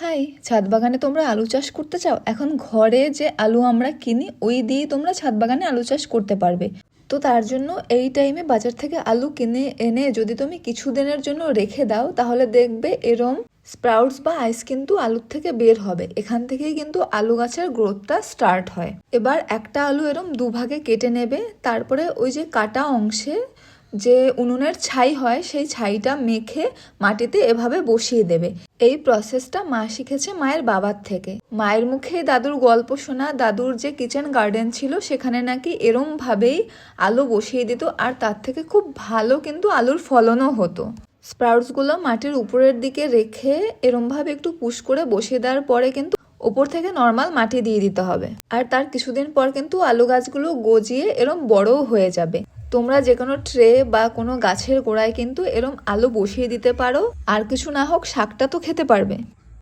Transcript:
High ছাদ বাগানে তোমরা আলু চাষ করতে চাও? এখন ঘরে যে আলু আমরা কিনি, ওই দিয়েই তোমরা ছাদ বাগানে আলু চাষ করতে পারবে। তো তার জন্য এই টাইমে বাজার থেকে আলু কিনে এনে যদি তুমি কিছুদিনের জন্য রেখে দাও, তাহলে দেখবে এরম স্প্রাউটস বা আইস কিন্তু আলুর থেকে বের হবে। এখান থেকেই কিন্তু আলু গাছের গ্রোথটা স্টার্ট হয়। এবার একটা আলু এরম দুভাগে কেটে নেবে, তারপরে ওই যে কাটা অংশে যে উনুনের ছাই হয়, সেই ছাইটা মেখে মাটিতে এভাবে বসিয়ে দেবে। এই প্রসেসটা মা শিখেছে মায়ের বাবার থেকে। মায়ের মুখে দাদুর গল্প শোনা, দাদুর যে কিচেন গার্ডেন ছিল, সেখানে নাকি এরম ভাবেই আলু বসিয়ে দিত আর তার থেকে খুব ভালো কিন্তু আলুর ফলনও হতো। স্প্রাউটসগুলো মাটির উপরের দিকে রেখে এরমভাবে একটু পুশ করে বসিয়ে দেওয়ার পরে কিন্তু ওপর থেকে নর্মাল মাটি দিয়ে দিতে হবে। আর তার কিছুদিন পর কিন্তু আলু গাছগুলো গজিয়ে এরম বড়ও হয়ে যাবে। তোমরা যে কোনো ট্রে বা কোনো গাছের গোড়ায় কিন্তু এরম আলু বসিয়ে দিতে পারো। আর কিছু না হোক শাকটা তো খেতে পারবে।